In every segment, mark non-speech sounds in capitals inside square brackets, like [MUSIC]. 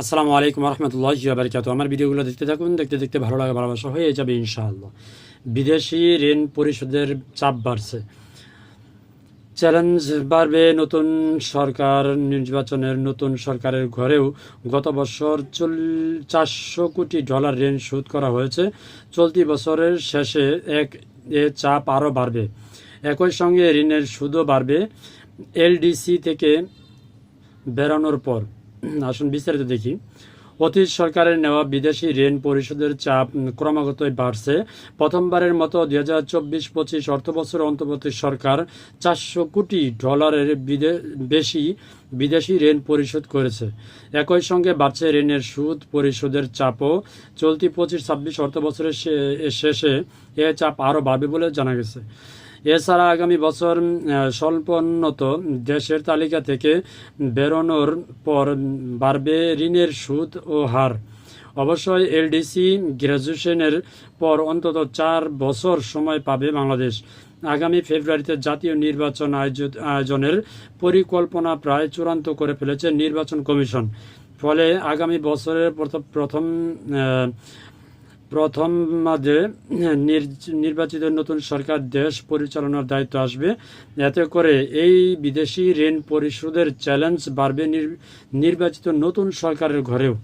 আসসালামু আলাইকুম রহমতুল্লাহ বারকাত আমার ভিডিওগুলো দেখতে থাকুন, দেখতে দেখতে ভালো লাগে ভালোবাসা হয়ে যাবে ইনশাআল্লাহ। বিদেশি ঋণ পরিশোধের চাপ বাড়ছে। চ্যালেঞ্জ বাড়বে নতুন সরকার, নির্বাচনের নতুন সরকারের ঘরেও। গত বছর চল, চারশো কোটি ডলার ঋণ শোধ করা হয়েছে। চলতি বছরের শেষে এক, এ চাপ আরও বাড়বে। একই সঙ্গে ঋণের সুদও বাড়বে। এলডিসি থেকে বেরানোর পর। [CLEARS THROAT] আসুন বিস্তারিত দেখি। অতীত সরকারের নেওয়া বিদেশি ঋণ পরিশোধের চাপ ক্রমাগতই বাড়ছে। প্রথমবারের মতো দুই হাজার চব্বিশ পঁচিশ অর্থবছর অন্তর্বর্তী সরকার চারশো কোটি ডলারের বেশি বিদেশি ঋণ পরিশোধ করেছে। একই সঙ্গে বাড়ছে ঋণের সুদ পরিশোধের চাপও। চলতি পঁচিশ ছাব্বিশ অর্থবছরের শেষে এ চাপ আরও বাড়বে বলে জানা গেছে। এছাড়া আগামী বছর স্বল্পোন্নত দেশের তালিকা থেকে বেরোনোর পর বাড়বে ঋণের সুদ ও হার। অবশ্যই এলডিসি গ্র্যাজুয়েশনের পর অন্তত চার বছর সময় পাবে বাংলাদেশ। আগামী ফেব্রুয়ারিতে জাতীয় নির্বাচন আয়োজ- আয়োজনের পরিকল্পনা প্রায় চূড়ান্ত করে ফেলেছে নির্বাচন কমিশন। ফলে আগামী বছরের প্রথম- প্রথম মাঝে নির্বাচিত নতুন সরকার দেশ পরিচালনার দায়িত্ব আসবে। এতে করে এই বিদেশি ঋণ পরিশোধের চ্যালেঞ্জ বাড়বে নির- নির্বাচিত নতুন সরকারের ঘরেও।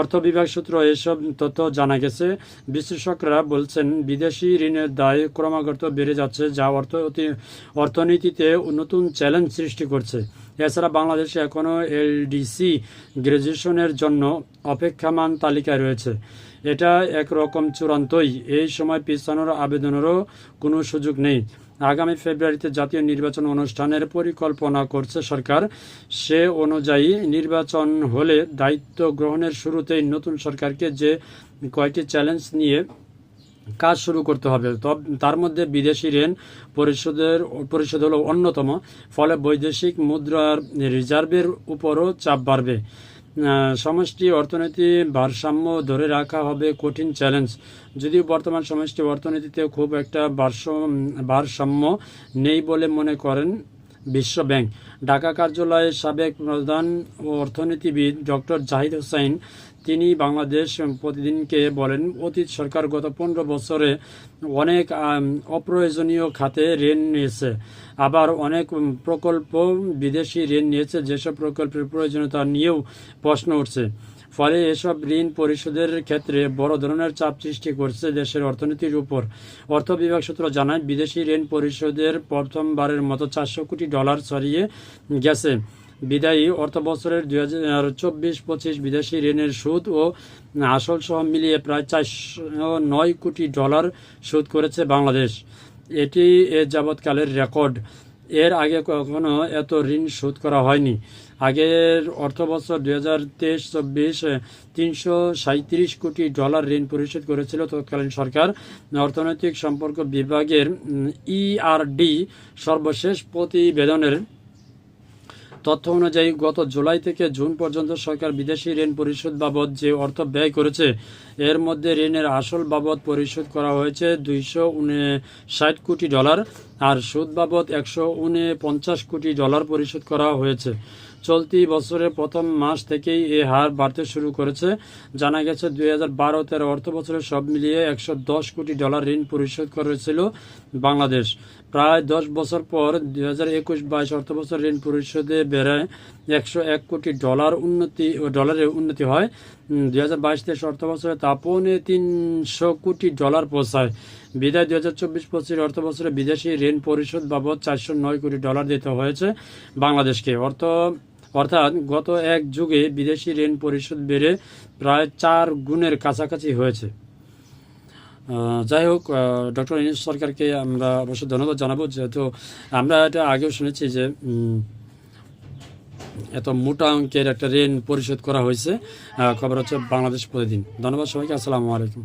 অর্থ বিভাগ সূত্র এসব তথ্য জানা গেছে। বিশ্লেষকরা বলছেন, বিদেশি ঋণের দায় ক্রমাগত বেড়ে যাচ্ছে, যা অর্থ অর্থনীতিতে নতুন চ্যালেঞ্জ সৃষ্টি করছে। এছাড়া বাংলাদেশে এখনও এলডিসি গ্র্যাজুয়েশনের জন্য অপেক্ষামান তালিকায় রয়েছে। এটা একরকম চূড়ান্তই। এই সময় পিছানোর আবেদনেরও কোনো সুযোগ নেই। আগামী ফেব্রুয়ারিতে জাতীয় নির্বাচন অনুষ্ঠানের পরিকল্পনা করছে সরকার। সে অনুযায়ী নির্বাচন হলে দায়িত্ব গ্রহণের শুরুতেই নতুন সরকারকে যে কয়েকটি চ্যালেঞ্জ নিয়ে কাজ শুরু করতে হবে তার মধ্যে বিদেশি ঋণ পরিশোধের, পরিশোধ হলো অন্যতম, ফলে বৈদেশিক মুদ্রার রিজার্ভের উপরও চাপ বাড়বে। সমষ্টি অর্থনীতি ভারসাম্য ধরে রাখা হবে কঠিন চ্যালেঞ্জ যদিও বর্তমান সমষ্টি অর্থনীতিতে খুব একটা ভারসাম্য নেই বলে মনে করেন বিশ্ব ব্যাংক। ঢাকা কার্যালয়ের সাবেক প্রধান অর্থনীতিবিদ ডক্টর জাহিদ হোসাইন তিনি বাংলাদেশ প্রতিদিনকে বলেন, অতীত সরকার গত পনেরো বছরে অনেক অপ্রয়োজনীয় খাতে ঋণ নিয়েছে। আবার অনেক প্রকল্প, বিদেশি ঋণ নিয়েছে, যেসব প্রকল্পের প্রয়োজনীয়তা নিয়েও প্রশ্ন উঠছে। ফলে এসব ঋণ পরিশোধের ক্ষেত্রে বড় ধরনের চাপ সৃষ্টি করছে দেশের অর্থনীতির উপর। অর্থ বিভাগ সূত্র জানায়, বিদেশি ঋণ পরিশোধের প্রথমবারের মতো চারশো কোটি ডলার ছড়িয়ে গেছে। বিদায়ী অর্থ বছরের দুই হাজার চব্বিশ, পঁচিশ বিদেশি ঋণের সুদ ও আসল সহ মিলিয়ে প্রায় চারশো নয় কোটি ডলার সুদ করেছে বাংলাদেশ। এটি এ যাবৎকালের রেকর্ড। এর আগে কখনো এত ঋণ শোধ করা হয়নি। আগের অর্থ বছর দুই হাজার তেইশ, চব্বিশ তিনশো সাঁত্রিশ কোটি ডলার ঋণ পরিশোধ করেছিল তৎকালীন সরকার। অর্থনৈতিক সম্পর্ক বিভাগের ইআরডি সর্বশেষ প্রতিবেদনের তথ্য অনুযায়ী, গত জুলাই থেকে জুন পর্যন্ত সরকার বিদেশি ঋণ পরিশোধ বাবদ যে অর্থ ব্যয় করেছে, এর মধ্যে ঋণের আসল বাবদ পরিশোধ করা হয়েছে দুইশো ষাট কোটি ডলার আর সুদ বাবদ একশো পঞ্চাশ কোটি ডলার পরিশোধ করা হয়েছে। চলতি বছরের প্রথম মাস থেকেই এ হার বাড়তে শুরু করেছে। জানা গেছে, দুই হাজার বারো অর্থ বছরে সব মিলিয়ে একশো দশ কোটি ডলার ঋণ পরিশোধ করেছিল বাংলাদেশ। প্রায় দশ বছর পর দুই হাজার একুশ বাইশ অর্থ বছর ঋণ পরিশোধে বেড়ায় একশো এক কোটি ডলার উন্নতি ডলারের উন্নতি হয়। দুই হাজার বাইশ তেইশ অর্থ বছরে তা পৌনে তিনশো কোটি ডলার পৌঁছায়। বিদায় দুই হাজার চব্বিশ পঁচিশ অর্থ বছরে বিদেশি ঋণ পরিশোধ বাবদ চারশো নয় কোটি ডলার দিতে হয়েছে বাংলাদেশকে। অর্থ অর্থাৎ গত এক যুগে বিদেশি ঋণ পরিশোধ বেড়ে প্রায় চার গুণের কাছাকাছি হয়েছে। যাই হোক ডক্টর ইনিস সরকারকে আমরা অবশ্যই ধন্যবাদ জানাব। যেহেতু আমরা এটা আগেও শুনেছি যে এত মোটা অঙ্কের একটা ঋণ পরিশোধ করা হয়েছে। খবর হচ্ছে বাংলাদেশ প্রতিদিন। ধন্যবাদ সবাইকে। আসসালামু আলাইকুম।